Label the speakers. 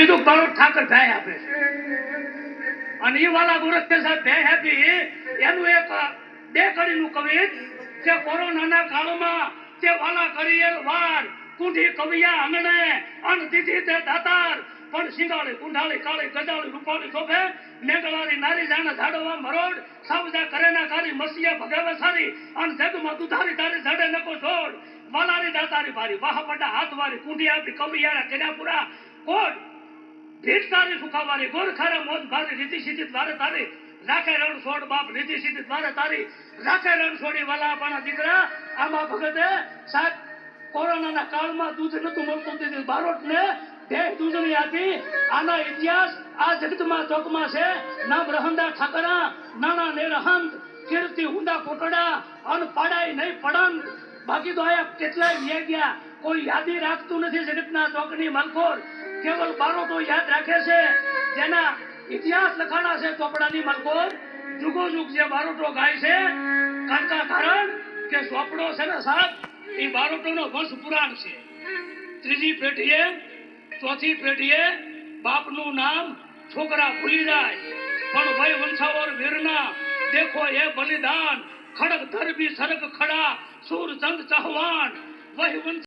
Speaker 1: કીધું કરોડ ઠાકર થાય આપે અને એ વાલા ગોરખ સાહેબ આપી એનું એક બે કડીનું કવિત જે કોરોનાના કાળમાં જે વાલા કરિયેલ વાર કુંઠી કવિયા અંગણે અન દીધી તે દાતાર પણ સિંગાળી કુંઠાળી કાળી ગજાળી, રૂપાળી શોભે નેગળારી નારી જાણે ઝાડવા મરોડ, સાવજા કરેના કારી મસીયા ભગાવે સારી, અન જગમાં દુધારી તારી ઝાડે નકો છોડ. વાલારી દાતારી ભારી વાહ પડા હાથ વારી કુંઠી આપી કવિયારા કેડાપુરા કોટ ભીટ તારી સુખાવારી ગોર મોજ ભારે રીતિ સીધી દ્વારે તારી. રાખે રણ છોડ બાપ રીતિ સીધી દ્વારે તારી. રાખે રણ છોડી વાલા આપણા દીકરા, આમાં ભગતે સાહેબ કોરોનાના કાળમાં દૂધ નતું મળતું દીધું બારોટ ને દેહ દૂધની હતી આના ઇતિહાસ આ જગતમાં ચોકમાં છે. નામ રહંદા ઠાકરા નાના ને રહંત કીર્તિ હુંડા કોટડા અન પડાય નહીં પડંત બાકી તો આયા કેટલાય વ્યા ગયા. કોઈ યાદી રાખતું નથી જગતના ચોકની મલકોર કેવલ બારોટો યાદ રાખે છે. જેના ઇતિહાસ લખાણા છે ચોપડાની મલકોર જુગો જુગ જે બારોટો ગાય છે કાંકા કારણ કે ચોપડો છે ને સાહેબ, એ બારોટોનો વંશ પુરાણ છે. ત્રીજી પેઢીએ, ચોથી પેઢીએ બાપનું નામ છોકરા ભૂલી જાય. પણ ભય વંશાવર વીરના દેખો એ બલિદાન. ખડક ધરબી સરક ખડા સુર ચંદ ચહવાન વહી